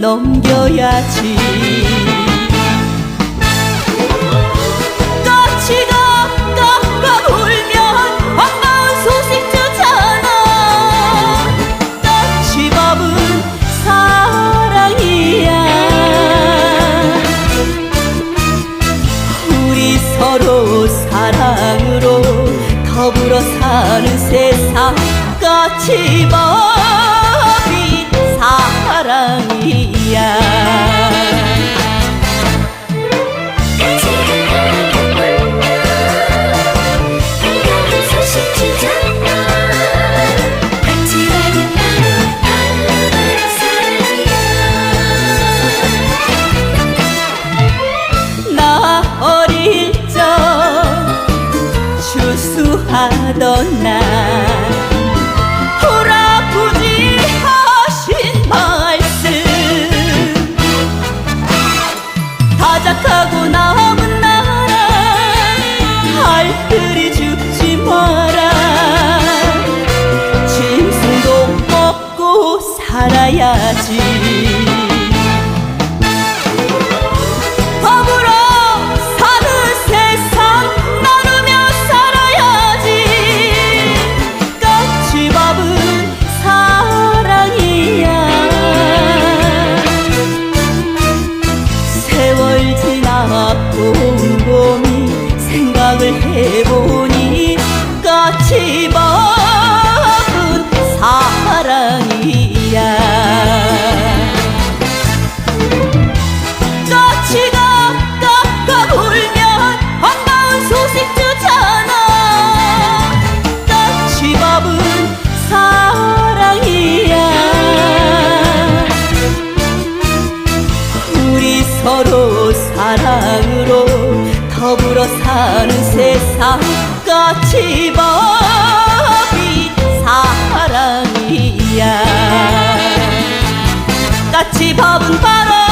살아야지. 까치가 깜깜 울면 반가운 소식 주잖아. 까치밥은 사랑이야. 우리 서로 사랑으로 더불어 사는 세상 까치밥 날 호라부지 하신 말씀. 다작하고 남은 나라 알들이 죽지 마라. 짐승도 먹고 살아야지 까치밥은 사랑이야. 까치가 깍깍 울면 반가운 소식 주잖아. 까치밥은 사랑이야. 우리 서로 사랑으로 더불어 사는 세상 까치밥이 사랑이야. 까치밥은 바로